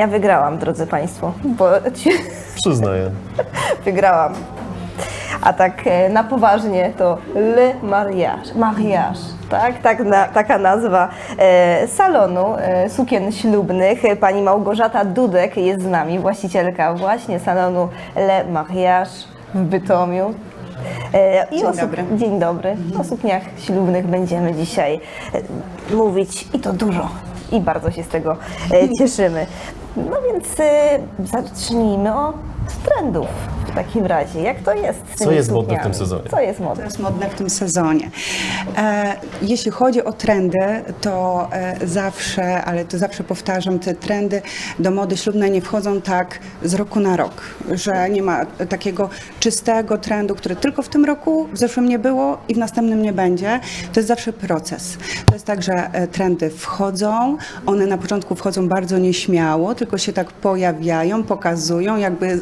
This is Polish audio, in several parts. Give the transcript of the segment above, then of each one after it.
Ja wygrałam, drodzy Państwo, bo ci- Przyznaję. wygrałam. A tak e, na poważnie to Le Mariage, mariage tak? tak na, taka nazwa e, salonu e, sukien ślubnych. Pani Małgorzata Dudek jest z nami, właścicielka właśnie salonu Le Mariage w Bytomiu. E, I Dzień dobry. Dzień dobry. O sukniach ślubnych będziemy dzisiaj e, mówić i to dużo. I bardzo się z tego e, cieszymy. No więc e, zacznijmy od trendów w takim razie. Jak to jest z Co tymi jest modne w tym sezonie? Co jest To modne? jest modne w tym sezonie. E, jeśli chodzi o trendy, to e, zawsze, ale to zawsze powtarzam, te trendy do mody ślubnej nie wchodzą tak z roku na rok, że nie ma takiego czystego trendu, który tylko w tym roku, w zeszłym nie było i w następnym nie będzie. To jest zawsze proces. To jest tak, że e, trendy wchodzą, one na początku wchodzą bardzo nieśmiało, tylko się tak pojawiają, pokazują, jakby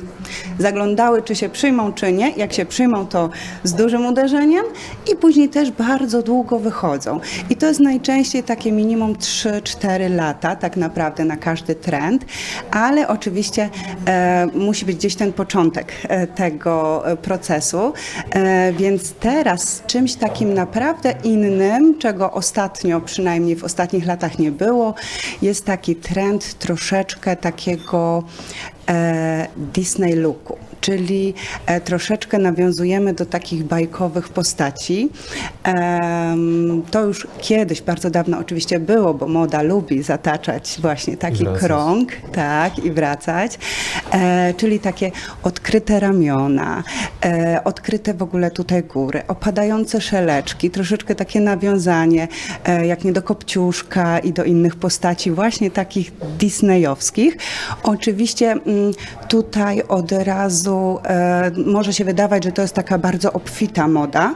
zaglądały, czy się przyjmą, czy nie. Jak się przyjmą, to z dużym uderzeniem i później też bardzo długo wychodzą. I to jest najczęściej takie minimum 3-4 lata tak naprawdę na każdy trend, ale oczywiście e, musi być gdzieś ten początek e, tego e, procesu. E, więc teraz czymś takim naprawdę innym, czego ostatnio, przynajmniej w ostatnich latach nie było, jest taki trend troszeczkę takiego e, Disney looku. Czyli e, troszeczkę nawiązujemy do takich bajkowych postaci. To już kiedyś, bardzo dawno oczywiście było, bo moda lubi zataczać właśnie taki krąg, tak, i wracać. E, czyli takie odkryte ramiona, e, odkryte w ogóle tutaj góry, opadające szeleczki, troszeczkę takie nawiązanie, jak nie do Kopciuszka i do innych postaci, właśnie takich disneyowskich. Oczywiście mm, tutaj od razu e, może się wydawać, że to jest taka bardzo obfita moda,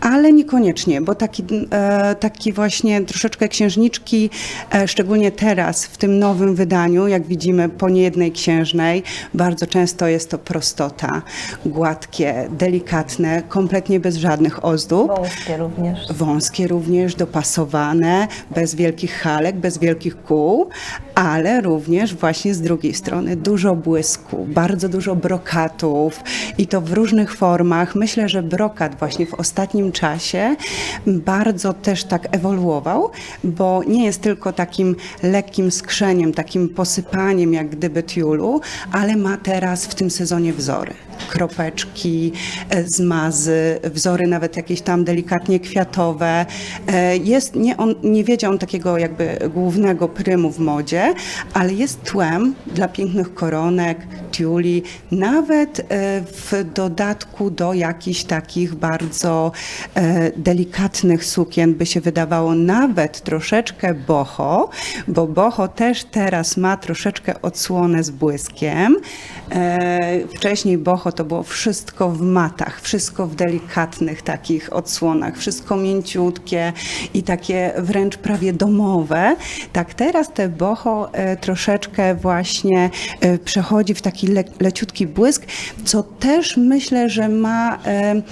ale niekoniecznie, bo taki, e, taki właśnie troszeczkę księżniczki, e, szczególnie teraz w tym nowym wydaniu, jak widzimy po niejednej księżnej, bardzo często jest to prostota, gładkie, delikatne, kompletnie bez żadnych ozdób. Wąskie również. Wąskie również, dopasowane, bez wielkich halek, bez wielkich kół, ale również właśnie z drugiej strony dużo błysku, bardzo dużo i to w różnych formach. Myślę, że brokat właśnie w ostatnim czasie bardzo też tak ewoluował, bo nie jest tylko takim lekkim skrzeniem, takim posypaniem jak gdyby tiulu, ale ma teraz w tym sezonie wzory. Kropeczki, e, zmazy, wzory nawet jakieś tam delikatnie kwiatowe. E, Jest, nie, on, nie wiedzie on takiego jakby głównego prymu w modzie, ale jest tłem dla pięknych koronek, tiuli, nawet e, w dodatku do jakichś takich bardzo delikatnych sukien by się wydawało nawet troszeczkę boho, bo boho też teraz ma troszeczkę odsłonę z błyskiem. Wcześniej boho to było wszystko w matach, wszystko w delikatnych takich odsłonach, wszystko mięciutkie i takie wręcz prawie domowe. Tak teraz te boho e, troszeczkę właśnie e, przechodzi w taki le, leciutki błysk, co też myślę, że ma e,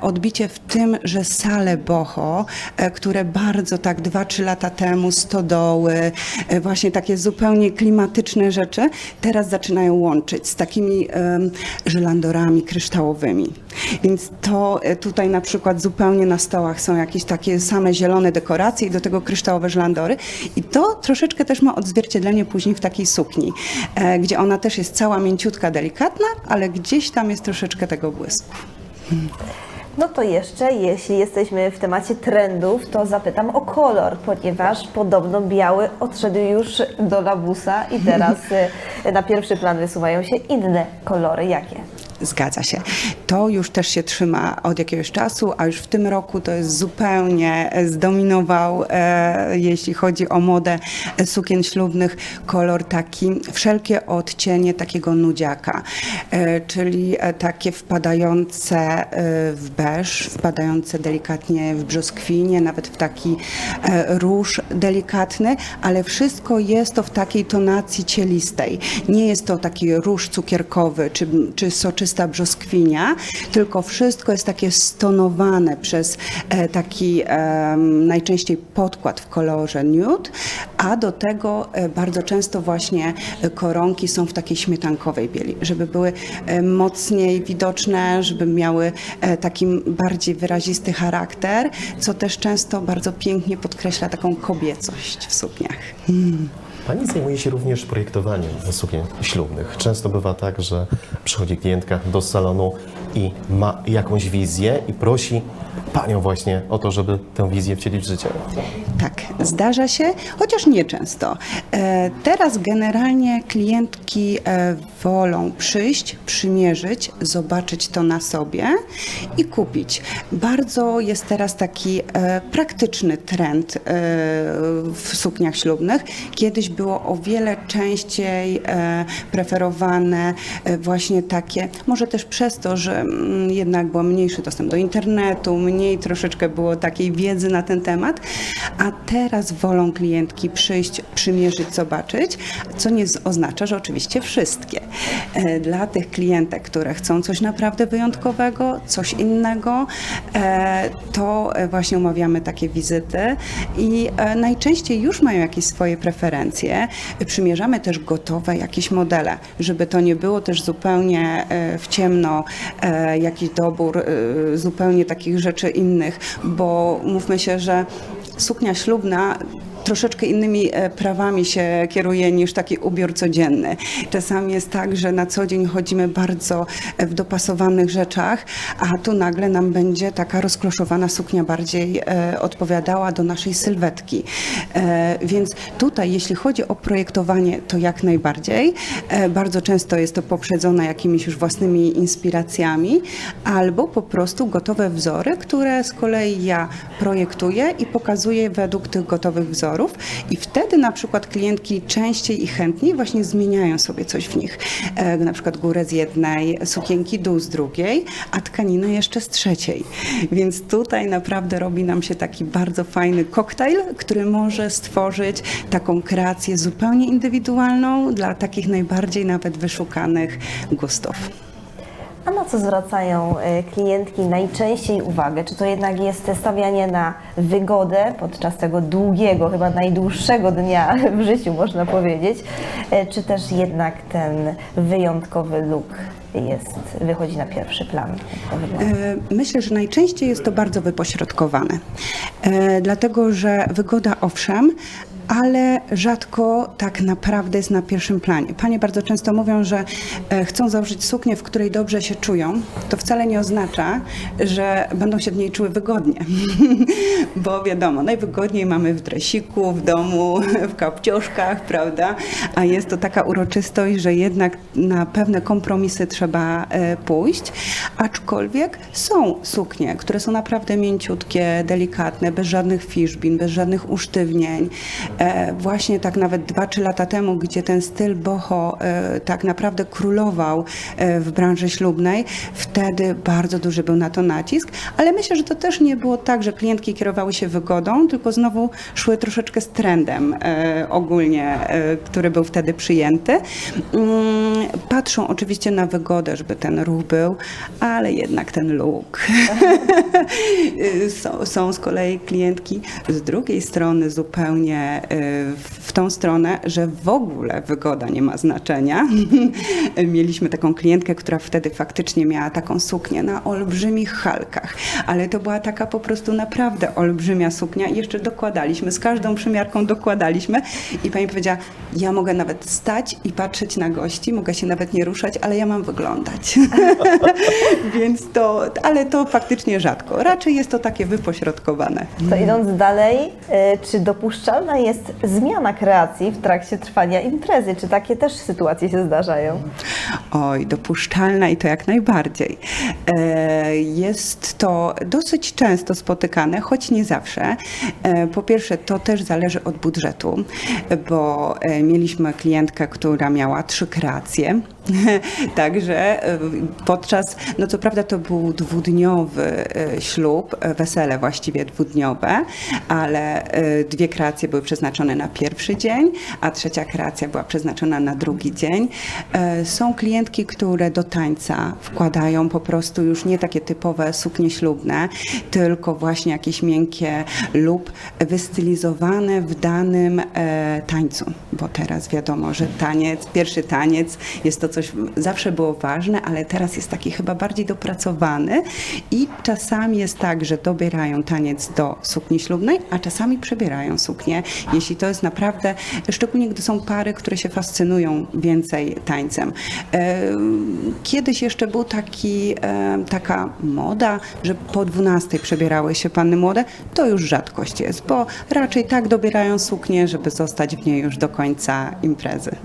odbicie w tym, że sale boho, które bardzo tak 2-3 lata temu stodoły, właśnie takie zupełnie klimatyczne rzeczy, teraz zaczynają łączyć z takimi em, żelandorami kryształowymi. Więc to e, tutaj na przykład zupełnie na stołach są jakieś takie same zielone dekoracje i do tego kryształowe żelandory. I to troszeczkę też ma odzwierciedlenie później w takiej sukni, e, gdzie ona też jest cała mięciutka, delikatna, ale gdzieś tam jest troszeczkę tego błysku. No to jeszcze, jeśli jesteśmy w temacie trendów, to zapytam o kolor, ponieważ podobno biały odszedł już do labusa i teraz e, na pierwszy plan wysuwają się inne kolory. Jakie? Zgadza się. To już też się trzyma od jakiegoś czasu, a już w tym roku to jest zupełnie e, zdominował, e, jeśli chodzi o modę e, sukien ślubnych, kolor taki, wszelkie odcienie takiego nudziaka, e, czyli e, takie wpadające w beż, wpadające delikatnie w brzoskwinie, nawet w taki e, róż delikatny, ale wszystko jest to w takiej tonacji cielistej. Nie jest to taki róż cukierkowy czy, czy soczysty, czysta brzoskwinia, tylko wszystko jest takie stonowane przez e, taki najczęściej podkład w kolorze nude, a do tego e, bardzo często właśnie koronki są w takiej śmietankowej bieli, żeby były e, mocniej widoczne, żeby miały taki bardziej wyrazisty charakter, co też często bardzo pięknie podkreśla taką kobiecość w sukniach. Pani zajmuje się również projektowaniem sukien ślubnych. Często bywa tak, że przychodzi klientka do salonu i ma jakąś wizję i prosi Panią właśnie o to, żeby tę wizję wcielić w życie. Tak, zdarza się, chociaż nie często. E, Teraz generalnie klientki e, wolą przyjść, przymierzyć, zobaczyć to na sobie i kupić. Bardzo jest teraz taki e, praktyczny trend w sukniach ślubnych. Kiedyś było o wiele częściej e, preferowane e, właśnie takie, może też przez to, że mm, jednak był mniejszy dostęp do internetu, mniej troszeczkę było takiej wiedzy na ten temat, a teraz wolą klientki przyjść, przymierzyć, zobaczyć, co nie oznacza, że oczywiście wszystkie. E, Dla tych klientek, które chcą coś naprawdę wyjątkowego, coś innego, to właśnie umawiamy takie wizyty i najczęściej już mają jakieś swoje preferencje. Przymierzamy też gotowe jakieś modele, żeby to nie było też zupełnie e, w ciemno e, jakiś dobór e, zupełnie takich rzeczy innych, bo mówmy się, że suknia ślubna troszeczkę innymi e, prawami się kieruje niż taki ubiór codzienny. Czasami jest tak, że na co dzień chodzimy bardzo e, w dopasowanych rzeczach, a tu nagle nam będzie taka rozkloszowana suknia bardziej e, odpowiadała do naszej sylwetki. Więc tutaj, jeśli chodzi o projektowanie, to jak najbardziej. Bardzo często jest to poprzedzone jakimiś już własnymi inspiracjami, albo po prostu gotowe wzory, które z kolei ja projektuję i pokazuję według tych gotowych wzorów. I wtedy na przykład klientki częściej i chętniej właśnie zmieniają sobie coś w nich. E, na przykład górę z jednej, sukienki dół z drugiej, a tkaniny jeszcze z trzeciej. Więc tutaj naprawdę robi nam się taki bardzo fajny koktajl, który może stworzyć taką kreację zupełnie indywidualną dla takich najbardziej nawet wyszukanych gustów. A na co zwracają e, klientki najczęściej uwagę? Czy to jednak jest stawianie na wygodę podczas tego długiego, chyba najdłuższego dnia w życiu, można powiedzieć, e, czy też jednak ten wyjątkowy look jest, wychodzi na pierwszy plan? E, Myślę, że najczęściej jest to bardzo wypośrodkowane, dlatego że wygoda owszem, ale rzadko tak naprawdę jest na pierwszym planie. Panie bardzo często mówią, że e, chcą założyć suknię, w której dobrze się czują. To wcale nie oznacza, że będą się w niej czuły wygodnie, bo wiadomo, najwygodniej mamy w dresiku, w domu, w kapcioszkach, prawda? A jest to taka uroczystość, że jednak na pewne kompromisy trzeba e, pójść, aczkolwiek są suknie, które są naprawdę mięciutkie, delikatne, bez żadnych fiszbin, bez żadnych usztywnień. E, Właśnie tak nawet 2-3 lata temu, gdzie ten styl boho e, tak naprawdę królował e, w branży ślubnej, wtedy bardzo duży był na to nacisk, ale myślę, że to też nie było tak, że klientki kierowały się wygodą, tylko znowu szły troszeczkę z trendem ogólnie, który był wtedy przyjęty. Mm, Patrzą oczywiście na wygodę, żeby ten ruch był, ale jednak ten look. są, są z kolei klientki z drugiej strony zupełnie w tą stronę, że w ogóle wygoda nie ma znaczenia. Mieliśmy taką klientkę, która wtedy faktycznie miała taką suknię na olbrzymich halkach, ale to była taka po prostu naprawdę olbrzymia suknia i jeszcze dokładaliśmy, z każdą przymiarką dokładaliśmy i pani powiedziała, ja mogę nawet stać i patrzeć na gości, mogę się nawet nie ruszać, ale ja mam wyglądać. Więc to, ale to faktycznie rzadko. Raczej jest to takie wypośrodkowane. To idąc dalej, e, czy dopuszczalna jest zmiana kreacji w trakcie trwania imprezy? Czy takie też sytuacje się zdarzają? Oj, dopuszczalna i to jak najbardziej. E, Jest to dosyć często spotykane, choć nie zawsze. E, Po pierwsze, to też zależy od budżetu, bo e, mieliśmy klientkę, która miała trzy kreacje. Także e, podczas, no co prawda to był dwudniowy e, ślub, e, wesele właściwie dwudniowe, ale dwie kreacje były przeznaczone na pierwszy dzień, a trzecia kreacja była przeznaczona na drugi dzień. Są klientki, które do tańca wkładają po prostu już nie takie typowe suknie ślubne, tylko właśnie jakieś miękkie lub wystylizowane w danym tańcu, bo teraz wiadomo, że taniec, pierwszy taniec jest to coś, zawsze było ważne, ale teraz jest taki chyba bardziej dopracowany i czasami jest tak, że dobierają taniec do sukni ślubnej, a czasami przebierają suknię, jeśli to jest naprawdę, szczególnie gdy są pary, które się fascynują więcej tańcem. E, Kiedyś jeszcze był taki, e, taka moda, że po 12 przebierały się panny młode, to już rzadkość jest, bo raczej tak dobierają suknię, żeby zostać w niej już do końca imprezy.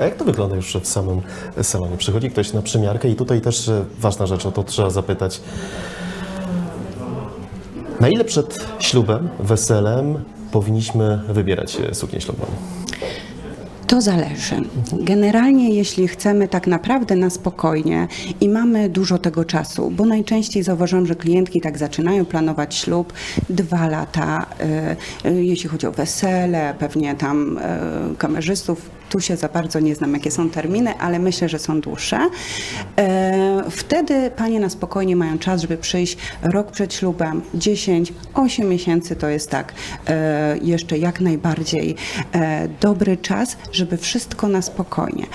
A jak to wygląda już w samym salonie? Przychodzi ktoś na przymiarkę i tutaj też e, ważna rzecz, o to trzeba zapytać. Na ile przed ślubem, weselem powinniśmy wybierać e, suknię ślubną? To zależy. Generalnie, jeśli chcemy tak naprawdę na spokojnie i mamy dużo tego czasu, bo najczęściej zauważam, że klientki tak zaczynają planować ślub dwa lata, y, y, jeśli chodzi o wesele, pewnie tam y, kamerzystów. Tu się za bardzo nie znam, jakie są terminy, ale myślę, że są dłuższe. E, Wtedy panie na spokojnie mają czas, żeby przyjść rok przed ślubem, 10, 8 miesięcy to jest tak e, jeszcze jak najbardziej e, dobry czas, żeby wszystko na spokojnie.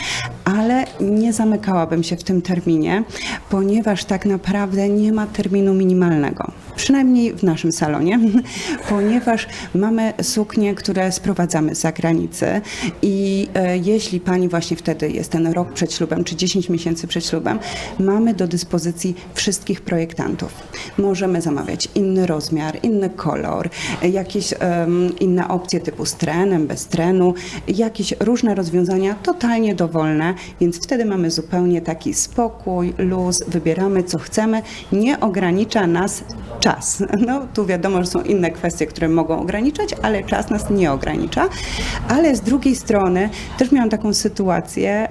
Ale nie zamykałabym się w tym terminie, ponieważ tak naprawdę nie ma terminu minimalnego. Przynajmniej w naszym salonie, ponieważ mamy suknie, które sprowadzamy z zagranicy i e, jeśli pani właśnie wtedy jest ten rok przed ślubem, czy 10 miesięcy przed ślubem, mamy do dyspozycji wszystkich projektantów. Możemy zamawiać inny rozmiar, inny kolor, jakieś em, inne opcje typu z trenem, bez trenu, jakieś różne rozwiązania totalnie dowolne, więc wtedy mamy zupełnie taki spokój, luz, wybieramy co chcemy, nie ogranicza nas czas. No tu wiadomo, że są inne kwestie, które mogą ograniczać, ale czas nas nie ogranicza. Ale z drugiej strony też miałam taką sytuację,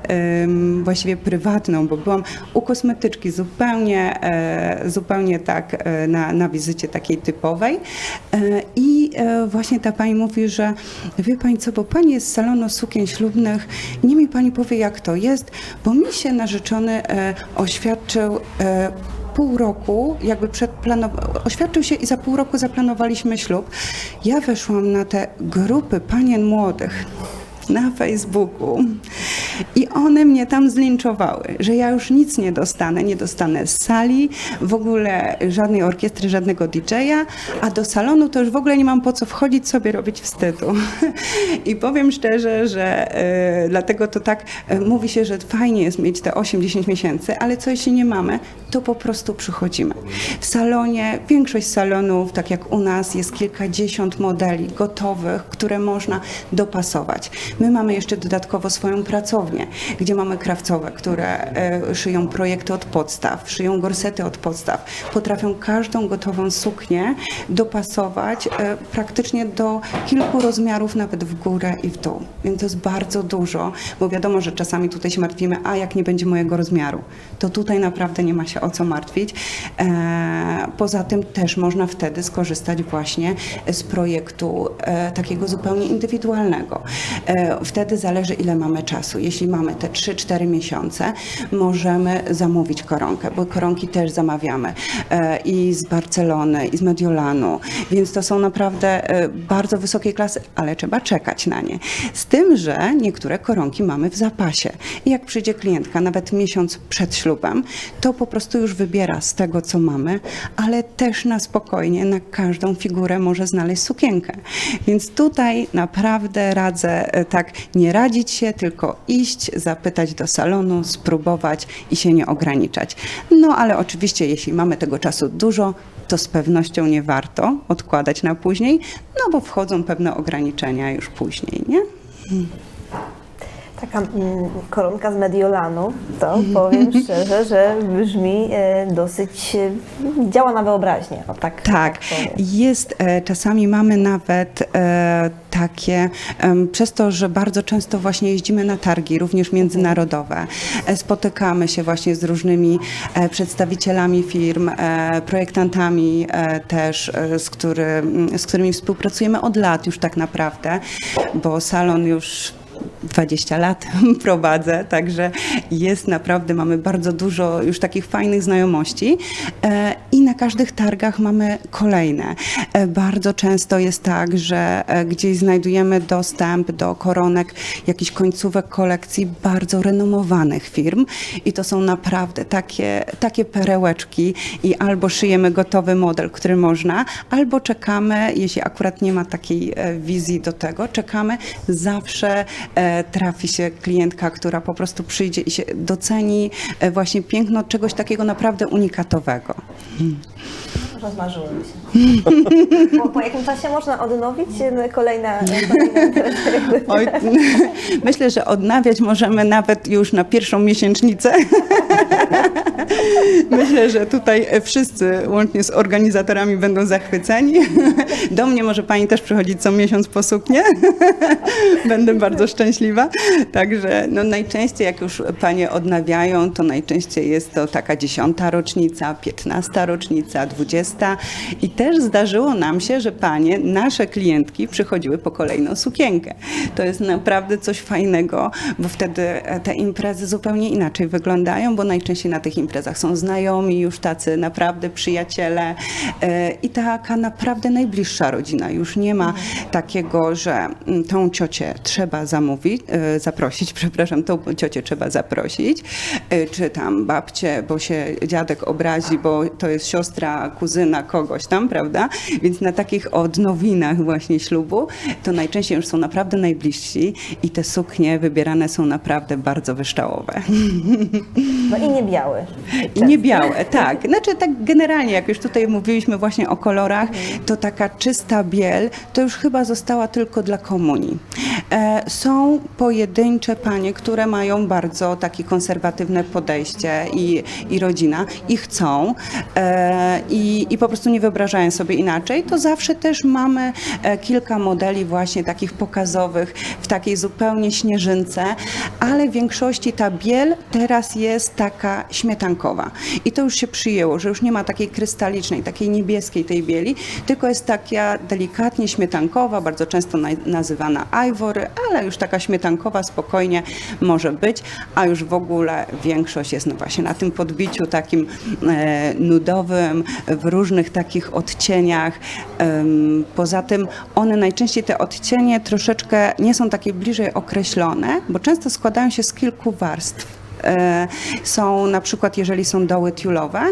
właściwie prywatną, bo byłam u kosmetyczki zupełnie, e, zupełnie tak e, na, na wizycie takiej typowej e, i właśnie ta pani mówi, że wie pani co, bo pani jest z salonu sukien ślubnych, nie mi pani powie jak to jest, bo mi się narzeczony oświadczył pół roku, jakby oświadczył się i za pół roku zaplanowaliśmy ślub. Ja weszłam na te grupy panien młodych na Facebooku i one mnie tam zlinczowały, że ja już nic nie dostanę, nie dostanę z sali, w ogóle żadnej orkiestry, żadnego DJ-a, a do salonu to już w ogóle nie mam po co wchodzić sobie robić wstydu. I powiem szczerze, że e, dlatego to tak e, mówi się, że fajnie jest mieć te 8-10 miesięcy, ale co jeśli nie mamy, to po prostu przychodzimy. W salonie, większość salonów, tak jak u nas, jest kilkadziesiąt modeli gotowych, które można dopasować. My mamy jeszcze dodatkowo swoją pracownię, gdzie mamy krawcowe, które e, szyją projekty od podstaw, szyją gorsety od podstaw, potrafią każdą gotową suknię dopasować e, praktycznie do kilku rozmiarów, nawet w górę i w dół. Więc to jest bardzo dużo, bo wiadomo, że czasami tutaj się martwimy, a jak nie będzie mojego rozmiaru, to tutaj naprawdę nie ma się o co martwić. E, Poza tym też można wtedy skorzystać właśnie z projektu takiego zupełnie indywidualnego. E, Wtedy zależy ile mamy czasu. Jeśli mamy te 3-4 miesiące, możemy zamówić koronkę, bo koronki też zamawiamy e, i z Barcelony, i z Mediolanu, więc to są naprawdę e, bardzo wysokiej klasy, ale trzeba czekać na nie. Z tym, że niektóre koronki mamy w zapasie. I jak przyjdzie klientka nawet miesiąc przed ślubem, to po prostu już wybiera z tego, co mamy, ale też na spokojnie na każdą figurę może znaleźć sukienkę. Więc tutaj naprawdę radzę tak nie radzić się, tylko iść, zapytać do salonu, spróbować i się nie ograniczać. No ale oczywiście, jeśli mamy tego czasu dużo, to z pewnością nie warto odkładać na później, no bo wchodzą pewne ograniczenia już później, nie? Taka mm, koronka z Mediolanu, to powiem szczerze, że brzmi e, dosyć, e, działa na wyobraźnię. O tak, Tak, powiem. jest, e, czasami mamy nawet e, takie, em, przez to, że bardzo często właśnie jeździmy na targi, również międzynarodowe, e, spotykamy się właśnie z różnymi e, przedstawicielami firm, e, projektantami e, też, e, z, który, z którymi współpracujemy od lat już tak naprawdę, bo salon już 20 lat prowadzę, także jest naprawdę, mamy bardzo dużo już takich fajnych znajomości. E, na każdych targach mamy kolejne. E, Bardzo często jest tak, że e, gdzieś znajdujemy dostęp do koronek jakichś końcówek kolekcji bardzo renomowanych firm i to są naprawdę takie, takie perełeczki i albo szyjemy gotowy model, który można, albo czekamy, jeśli akurat nie ma takiej e, wizji do tego, czekamy, zawsze trafi się klientka, która po prostu przyjdzie i się doceni właśnie piękno czegoś takiego naprawdę unikatowego. Mm. Rozmarzyłem się. Po, po jakim czasie można odnowić kolejne, kolejne interesy? Oj, myślę, że odnawiać możemy nawet już na pierwszą miesięcznicę. Myślę, że tutaj wszyscy, łącznie z organizatorami, będą zachwyceni. Do mnie może Pani też przychodzić co miesiąc po suknię. Będę bardzo szczęśliwa. Także no, najczęściej, jak już Panie odnawiają, to najczęściej jest to taka dziesiąta rocznica, piętnasta rocznica, dwudziesta. I też zdarzyło nam się, że Panie, nasze klientki, przychodziły po kolejną sukienkę. To jest naprawdę coś fajnego, bo wtedy e, te imprezy zupełnie inaczej wyglądają, bo najczęściej na tych imprezach są znajomi, już tacy naprawdę przyjaciele e, i taka naprawdę najbliższa rodzina. Już nie ma takiego, że mm, tą ciocię trzeba zamówić, e, zaprosić, przepraszam, tą ciocię trzeba zaprosić, czy tam babcię, bo się dziadek obrazi, bo to jest siostra, kuzyna kogoś tam, prawda? Więc na takich odnowinach właśnie ślubu to najczęściej już są naprawdę najbliżsi i te suknie wybierane są naprawdę bardzo wyszczałowe. No i nie biały. I nie białe, tak. Znaczy tak generalnie, jak już tutaj mówiliśmy właśnie o kolorach, to taka czysta biel to już chyba została tylko dla komunii. E, są pojedyncze panie, które mają bardzo takie konserwatywne podejście i, i rodzina i chcą e, i, i po prostu nie wyobrażają sobie inaczej, to zawsze też mamy e, kilka modeli właśnie takich pokazowych w takiej zupełnie śnieżynce, ale w większości ta biel teraz jest taka śmietankowa. I to już się przyjęło, że już nie ma takiej krystalicznej, takiej niebieskiej tej bieli, tylko jest taka delikatnie śmietankowa, bardzo często na, nazywana ivory, ale już taka śmietankowa spokojnie może być, a już w ogóle większość jest no właśnie na tym podbiciu takim e, w różnych takich odcieniach. Poza tym one najczęściej te odcienie troszeczkę nie są takie bliżej określone, bo często składają się z kilku warstw. E, Są na przykład, jeżeli są doły tiulowe,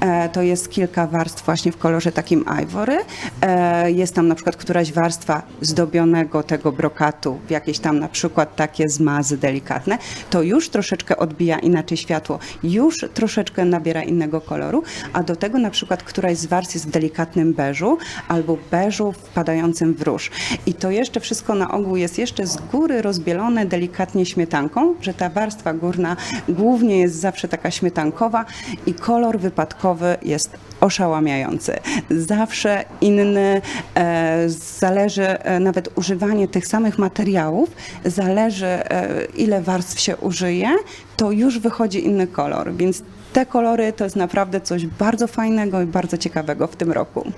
e, to jest kilka warstw właśnie w kolorze takim ivory. E, Jest tam na przykład któraś warstwa zdobionego tego brokatu w jakieś tam na przykład takie zmazy delikatne. To już troszeczkę odbija inaczej światło, już troszeczkę nabiera innego koloru, a do tego na przykład któraś z warstw jest w delikatnym beżu albo beżu wpadającym w róż. I to jeszcze wszystko na ogół jest jeszcze z góry rozbielone delikatnie śmietanką, że ta warstwa górna głównie jest zawsze taka śmietankowa i kolor wypadkowy jest oszałamiający. Zawsze inny, e, zależy e, nawet używanie tych samych materiałów, zależy e, ile warstw się użyje, to już wychodzi inny kolor, więc te kolory to jest naprawdę coś bardzo fajnego i bardzo ciekawego w tym roku.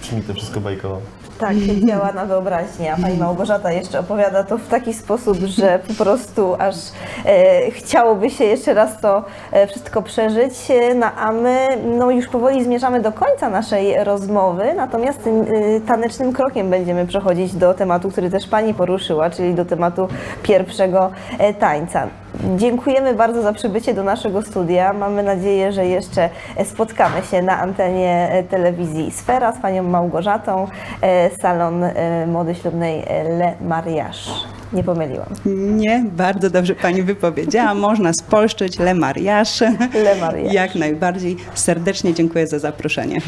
Brzmi to wszystko bajkowo. Tak, się działa na wyobraźnię, a Pani Małgorzata jeszcze opowiada to w taki sposób, że po prostu aż e, chciałoby się jeszcze raz to e, wszystko przeżyć, e, no, a my no, już powoli zmierzamy do końca naszej rozmowy, natomiast e, tanecznym krokiem będziemy przechodzić do tematu, który też Pani poruszyła, czyli do tematu pierwszego e, tańca. Dziękujemy bardzo za przybycie do naszego studia. Mamy nadzieję, że jeszcze spotkamy się na antenie e, telewizji Sfera z panią Małgorzatą, e, salon e, mody ślubnej e, Le Mariage. Nie pomyliłam. Nie, bardzo dobrze pani wypowiedziała. Można spolszczyć Le Mariage. Le Mariage. Jak najbardziej. Serdecznie dziękuję za zaproszenie.